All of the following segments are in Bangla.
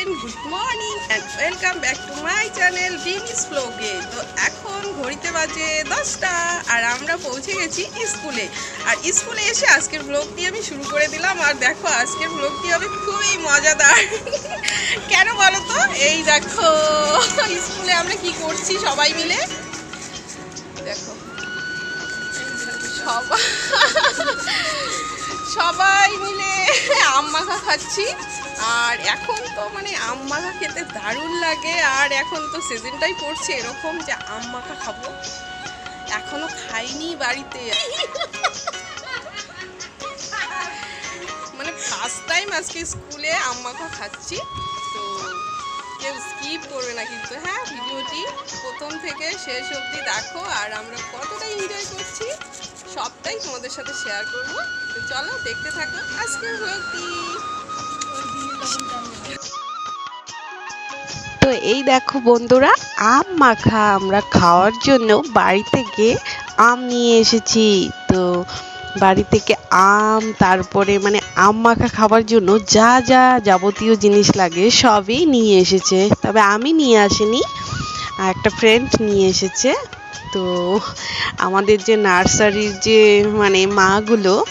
Friend good morning and welcome back to my channel ডিমিস ব্লগে তো এখন ঘড়িতে বাজে দশটা আর আমরা পৌঁছে গেছি স্কুলে। আর স্কুলে এসে আজকের ব্লগটি আমি শুরু করে দিলাম। আর দেখো, আজকের ব্লগটি হবে খুবই মজাদার। কেন বলো তো? এই দেখো, স্কুলে আমরা কি করছি সবাই মিলে? দেখো। সবাই সবাই মিলে আম মাখা খাচ্ছি। আর এখন তো মানে আম মাখা খেতে দারুণ লাগে। আর এখন তো সিজনটাই পড়ছে এরকম যে আম মাখা খাব। এখনও খাইনি বাড়িতে। মানে ফার্স্ট টাইম আজকে স্কুলে আম মাখা খাচ্ছি। কেউ স্কিপ করবে না কিন্তু। হ্যাঁ ভিডিওটি প্রথম থেকে শেষ অবধি দেখো আর আমরা কতটা এনজয় করছি, সবটাই তোমাদের সাথে শেয়ার করব। তো চলো দেখতে থাকো আজকের ব্লগটি তো এই দেখো বন্ধুরা, আম মাখা আমরা খাওয়ার জন্য বাড়িতে গিয়ে আম নিয়ে এসেছি। তো বাড়ি থেকে আম, তারপরে মানে আম মাখা খাওয়ার জন্য যা যা যাবতীয় জিনিস লাগে সবই নিয়ে এসেছে। তবে আমি নিয়ে আসিনি একটা ফ্রেন্ড নিয়ে এসেছে। তো আমাদের যে নার্সারির যে মানে মাগুলো,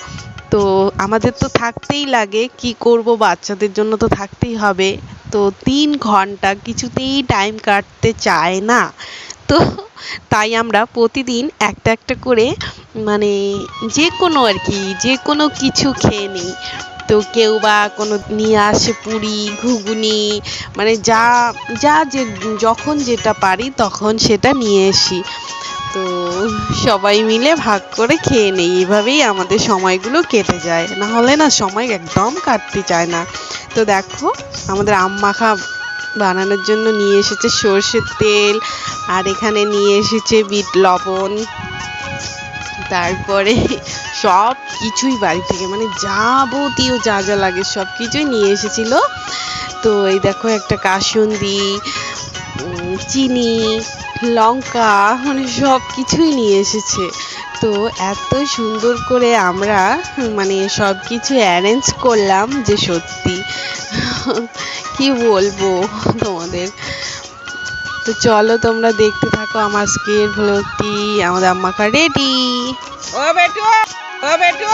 তো আমাদের তো থাকতেই লাগে, কি করব বাচ্চাদের জন্য তো থাকতেই হবে। তো তিন ঘণ্টা কিছুতেই টাইম কাটতে চায় না। তো তাই আমরা প্রতিদিন একটা একটা করে মানে যে কোনো আর কি, যে কোনো কিছু খেয়ে নিই। তো কেউ বা কোনো নিয়ে আসে পুরি, ঘুগনি মানে যা যা যে, যখন যেটা পারি তখন সেটা নিয়ে আসি। তো সবাই মিলে ভাগ করে খেয়ে নেই। এভাবেই আমাদের সময়গুলো কেটে যায়। না হলে না সময় একদম কাটতে চায় না। তো দেখো, আমাদের আম মাখা বানানোর জন্য নিয়ে এসেছে সর্ষের তেল, আর এখানে নিয়ে এসেছে বিট লবণ। তারপরে সব কিছুই বাড়ি থেকে মানে যাবতীয় যা যা লাগে সব কিছুই নিয়ে এসেছিল। তো এই দেখো একটা কাসুন্দি চিনি, লঙ্কা মানে সব কিছুই নিয়ে এসেছে। তো এত সুন্দর করে আমরা মানে সব কিছু অ্যারেঞ্জ করলাম যে সত্যি, কি বলব তোমাদের? তো চলো তোমরা দেখতে থাকো, আমার আজকের ভ্লগটি আমাদের আম্মাকা রেডি ও বেটু ও বেটু।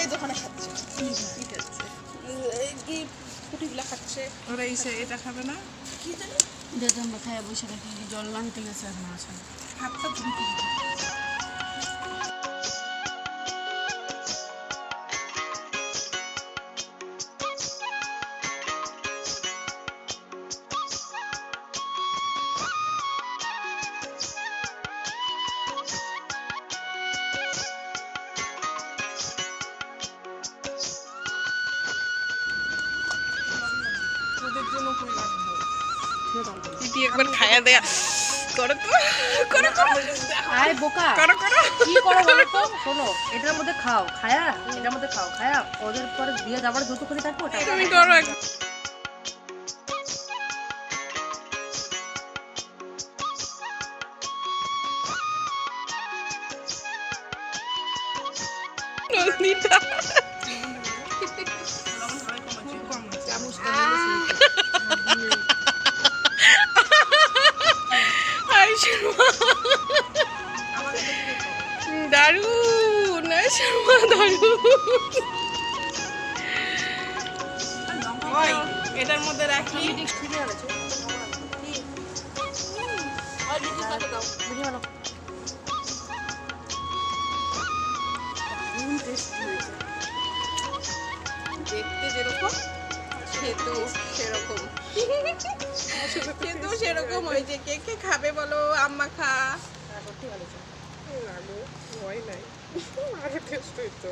সেই দোকানে খাচ্ছে। ঠিক আছে এই ফুটিগুলা খাচ্ছে। ওরা এই সে- এটা খাবে না? কি জানি? দেখলাম খায় বসে রাখি জল লাগতে গেছে আর না। হাতটা ওদের জন্য করে রাখব। দিদি একবার খায়া দেয়া। করো তো করো করো। আয় বোকা। করো করো। কি করো বলো তো? শোনো এটার মধ্যে খাও খায়া এটার মধ্যে খাও খায়া। ওদের পরে দিয়ে যাবার যতক্ষণই থাকব তুমি করো একবার। নন্দিতা দারুণ শর্মা দারুণ এটার মধ্যে রাখি। দেখতে যেরকম। খেতেও সেরকম। সেতু সেরকম ওই যে, কে কে খাবে বলো, আম্মা খা। ভয় নাই। আরও টেস্ট হইতো।